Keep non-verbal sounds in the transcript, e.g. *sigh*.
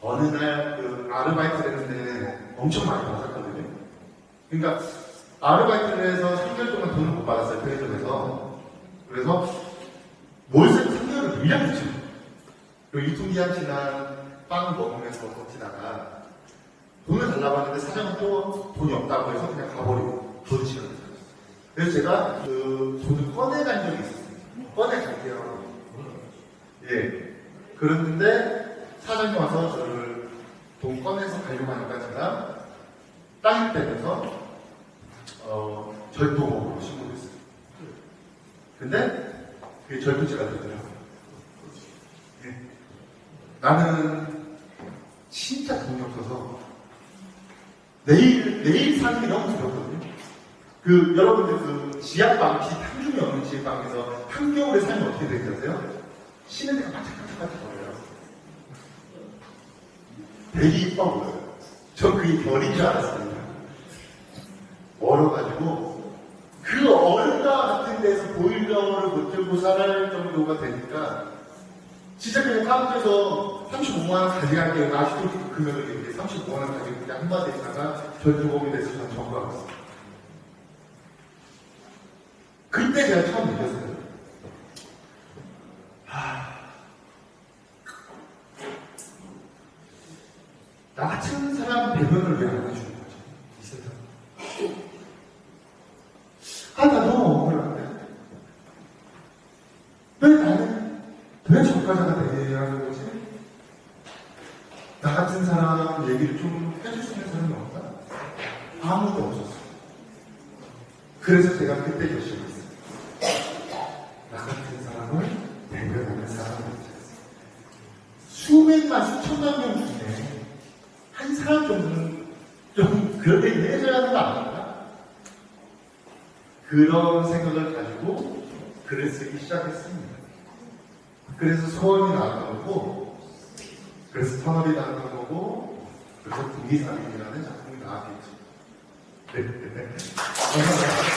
어느 날 그 아르바이트를 했는데 엄청 많이 받았거든요. 그러니까 아르바이트를 해서 3개월 동안 돈을 못 받았어요, 편의점에서. 그래서 월세 3개월을 밀려냈죠. 그리고 유통기한 지난 빵을 먹으면서 버티다가 돈을 달라고 하는데 사장은 또 돈이 없다고 해서 그냥 가버리고 돈 시간을 살았어요. 그래서 제가 그 돈을 꺼내간 적이 있었어요. 꺼내갈게요. 예. 그랬는데 사장이 와서 저를 돈 꺼내서 가려고 하니까 제가 땅을 빼면서 어, 절도범으로 신고됐어요. 근데 그게 절도죄가 되더라고요. 예. 나는 진짜 돈이 없어서 내일 내일 사는 게 너무 두렵거든요. 그 여러분들 그 지하방 집 한중이 없는 지하방에서 한겨울에 살면 어떻게 아세요? 쉬는 데가 바짝바짝 바짝 거려요. 되게 이뻐 보여요. 저 그게 별인 줄 알았습니다. 얼어가지고 그 얼다 같은 데서 보일러를 못 들고 살할 정도가 되니까 진짜 그냥 카운터에서 35만 원 가져갈게요. 아직도 그 금액을 얘기해. 35만 원 가지고 그냥 한마디 있다가 절도범이 돼서 저는 전과했어요. 그때 제가 처음 느꼈어요. 나 같은 사람 배변을 왜 안 해주는 거지? 이 세상. 아, 나 너무 억울한데. 왜 나는, 왜 저가자가 돼야 하는 거지? 나 같은 사람 얘기를 좀 해줄 수 있는 사람이 없다? 아무도 없었어. 그래서 제가 그때 결심했어요. 나 같은 사람을 대변하는 사람을 찾았어요. 수백만, 수천만 명 중에 한 사람 정도는 좀 그렇게 해줘야 하는 거 아닌가? 그런 생각을 가지고 글을 쓰기 시작했습니다. 그래서 소원이 나왔고, 그래서 터널이 나온 거고, 그래서 분기사님이라는 작품이 나왔겠죠. 네, *laughs* 네, 네.